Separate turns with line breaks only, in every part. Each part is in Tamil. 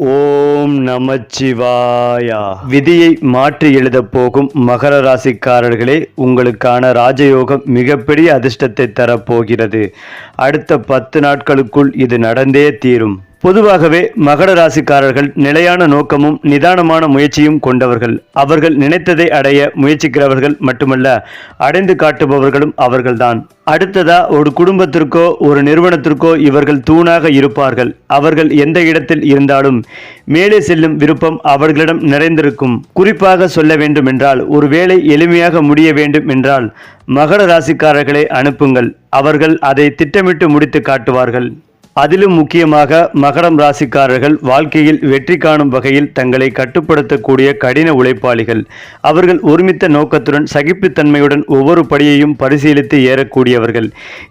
ஓம் நமச்சிவாயா. விதியை மாற்றி எழுதப் போகும் மகர ராசிக்காரர்களே உங்களுக்கான ராஜயோகம் மிகப்பெரிய அதிர்ஷ்டத்தை தரப்போகிறது. அடுத்த பத்து நாட்களுக்குள் இது நடந்தே தீரும். பொதுவாகவே மகர ராசிக்காரர்கள் நிலையான நோக்கமும் நிதானமான முயற்சியும் கொண்டவர்கள். அவர்கள் நினைத்ததை அடைய முயற்சிக்கிறவர்கள் மட்டுமல்ல அடைந்து காட்டுபவர்களும் அவர்கள்தான். அடுத்ததா ஒரு குடும்பத்திற்கோ ஒரு நிறுவனத்திற்கோ இவர்கள் தூணாக இருப்பார்கள். அவர்கள் எந்த இடத்தில் இருந்தாலும் மேலே செல்லும் விருப்பம் அவர்களிடம் நிறைந்திருக்கும். குறிப்பாக சொல்ல வேண்டுமென்றால் ஒரு வேலை எளிமையாக முடிய வேண்டும் என்றால் மகர ராசிக்காரர்களை அனுப்புங்கள். அவர்கள் அதை திட்டமிட்டு முடித்து காட்டுவார்கள். அதிலும் முக்கியமாக மகரம் ராசிக்காரர்கள் வாழ்க்கையில் வெற்றி காணும் வகையில் தங்களை கட்டுப்படுத்தக்கூடிய கடின உழைப்பாளிகள். அவர்கள் ஒருமித்த நோக்கத்துடன் சகிப்புத்தன்மையுடன் ஒவ்வொரு படியையும் பரிசீலித்து ஏறக்கூடியவர்கள்.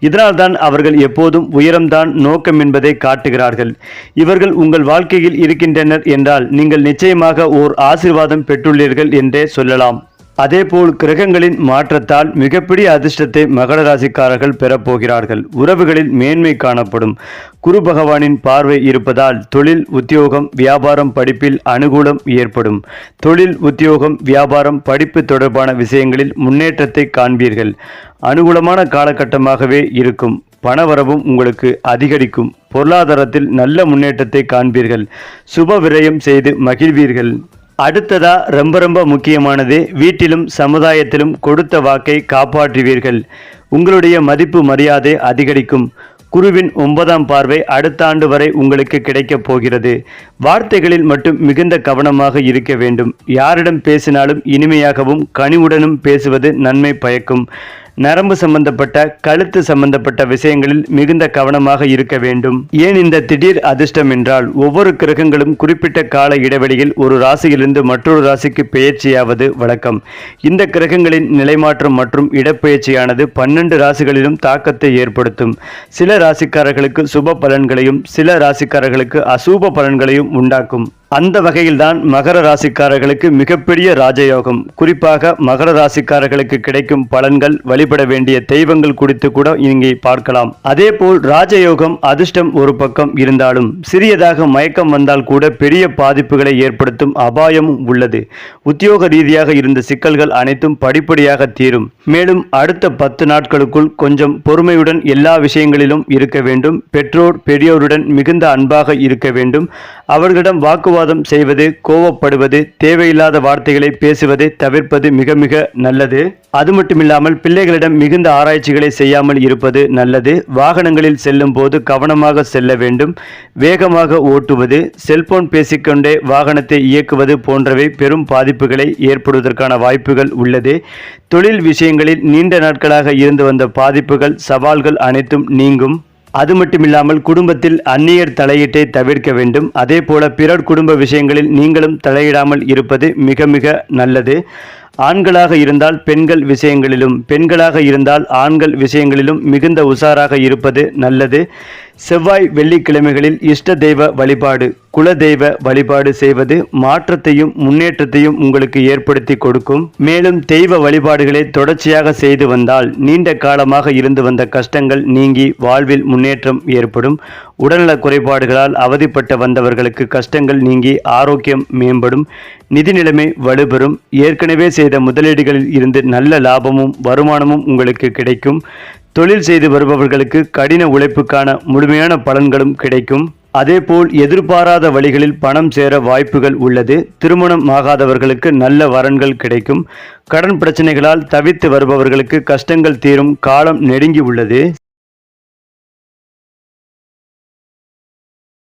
இதனால்தான் அவர்கள் எப்போதும் உயரம்தான் நோக்கம் என்பதை காட்டுகிறார்கள். இவர்கள் உங்கள் வாழ்க்கையில் இருக்கின்றனர் என்றால் நீங்கள் நிச்சயமாக ஓர் ஆசிர்வாதம் பெற்றுள்ளீர்கள் என்றே சொல்லலாம். அதேபோல் கிரகங்களின் மாற்றத்தால் மிகப்பெரிய அதிர்ஷ்டத்தை மகர ராசிக்காரர்கள் பெறப்போகிறார்கள் உறவுகளில் மேன்மை காணப்படும். குரு பகவானின் பார்வை இருப்பதால் தொழில் உத்தியோகம் வியாபாரம் படிப்பில் அனுகூலம் ஏற்படும். தொழில் உத்தியோகம் வியாபாரம் படிப்பு தொடர்பான விஷயங்களில் முன்னேற்றத்தை காண்பீர்கள். அனுகூலமான காலகட்டமாகவே இருக்கும். பணவரவும் உங்களுக்கு அதிகரிக்கும். பொருளாதாரத்தில் நல்ல முன்னேற்றத்தை காண்பீர்கள். சுப விரயம் செய்து மகிழ்வீர்கள். அடுத்ததா ரொம்ப ரொம்ப முக்கியமானது வீட்டிலும் சமுதாயத்திலும் கொடுத்த வாக்கை காப்பாற்றுவீர்கள். உங்களுடைய மதிப்பு மரியாதை அதிகரிக்கும். குருவின் ஒன்பதாம் பார்வை அடுத்த ஆண்டு வரை உங்களுக்கு கிடைக்கப் போகிறது. வார்த்தைகளில் மட்டும் மிகுந்த கவனமாக இருக்க வேண்டும். யாரிடம் பேசினாலும் இனிமையாகவும் கனிவுடனும் பேசுவது நன்மை பயக்கும். நரம்பு சம்பந்தப்பட்ட கழுத்து சம்பந்தப்பட்ட விஷயங்களில் மிகுந்த கவனமாக இருக்க வேண்டும். ஏன் இந்த திடீர் அதிர்ஷ்டம் என்றால் ஒவ்வொரு கிரகங்களும் குறிப்பிட்ட கால இடைவெளியில் ஒரு ராசியிலிருந்து மற்றொரு ராசிக்கு பெயர்ச்சியாவது வழக்கம். இந்த கிரகங்களின் நிலைமாற்றம் மற்றும் இடப்பெயர்ச்சியானது பன்னெண்டு ராசிகளிலும் தாக்கத்தை ஏற்படுத்தும். சில ராசிக்காரர்களுக்கு சுப பலன்களையும் சில ராசிக்காரர்களுக்கு அசூப பலன்களையும் உண்டாக்கும். அந்த வகையில்தான் மகர ராசிக்காரர்களுக்கு மிகப்பெரிய ராஜயோகம். குறிப்பாக மகர ராசிக்காரர்களுக்கு கிடைக்கும் பலன்கள் வழிபட வேண்டிய தெய்வங்கள் குறித்து கூட இங்கே பார்க்கலாம். அதேபோல் ராஜயோகம் அதிர்ஷ்டம் ஒரு பக்கம் இருந்தாலும் சிறியதாக மயக்கம் வந்தால் கூட பெரிய பாதிப்புகளை ஏற்படுத்தும் அபாயமும் உள்ளது. உத்தியோக ரீதியாக இருந்த சிக்கல்கள் அனைத்தும் படிப்படியாக தீரும். மேலும் அடுத்த பத்து நாட்களுக்குள் கொஞ்சம் பொறுமையுடன் எல்லா விஷயங்களிலும் இருக்க வேண்டும். பெற்றோர் பெரியோருடன் மிகுந்த அன்பாக இருக்க வேண்டும். அவர்களிடம் வாக்குவாதம் செய்வது கோவப்படுவது தேவையில்லாத வார்த்தைகளை பேசுவதை தவிர்ப்பது மிக மிக நல்லது. அது மட்டுமில்லாமல் பிள்ளைகளிடம் மிகுந்த ஆராய்ச்சிகளை செய்யாமல் இருப்பது நல்லது. வாகனங்களில் செல்லும் போது கவனமாக செல்ல வேண்டும். வேகமாக ஓட்டுவது செல்போன் பேசிக்கொண்டே வாகனத்தை இயக்குவது போன்றவை பெரும் பாதிப்புகளை ஏற்படுவதற்கான வாய்ப்புகள் உள்ளது. தொழில் விஷயங்களில் நீண்ட நாட்களாக இருந்து வந்த பாதிப்புகள் சவால்கள் அனைத்தும் நீங்கும். அது மட்டுமில்லாமல் குடும்பத்தில் அந்நியர் தலையீட்டை தவிர்க்க வேண்டும். அதே போல பிறர் குடும்ப விஷயங்களில் நீங்களும் தலையிடாமல் இருப்பது மிக மிக நல்லது. ஆண்களாக இருந்தால் பெண்கள் விஷயங்களிலும் பெண்களாக இருந்தால் ஆண்கள் விஷயங்களிலும் மிகுந்த உஷாராக இருப்பது நல்லது. செவ்வாய் வெள்ளிக்கிழமைகளில் இஷ்ட தெய்வ வழிபாடு குல தெய்வ வழிபாடு செய்வது மாற்றத்தையும் முன்னேற்றத்தையும் உங்களுக்கு ஏற்படுத்தி கொடுக்கும். மேலும் தெய்வ வழிபாடுகளை தொடர்ச்சியாக செய்து வந்தால் நீண்ட காலமாக இருந்து வந்த கஷ்டங்கள் நீங்கி வாழ்வில் முன்னேற்றம் ஏற்படும். உடல்நல குறைபாடுகளால் அவதிப்பட்ட வந்தவர்களுக்கு கஷ்டங்கள் நீங்கி ஆரோக்கியம் மேம்படும். நிதி நிலைமை வலுபெறும். ஏற்கனவே செய்த முதலீடுகளில் இருந்து நல்ல லாபமும் வருமானமும் உங்களுக்கு கிடைக்கும். தொழில் செய்து வருபவர்களுக்கு கடின உழைப்புக்கான முழுமையான பலன்களும் கிடைக்கும். அதேபோல் எதிர்பாராத வழிகளில் பணம் சேர வாய்ப்புகள் உள்ளது. திருமணம் ஆகாதவர்களுக்கு நல்ல வரன்கள் கிடைக்கும். கடன் பிரச்சனைகளால் தவித்து வருபவர்களுக்கு கஷ்டங்கள் தீரும் காலம் நெருங்கி உள்ளது.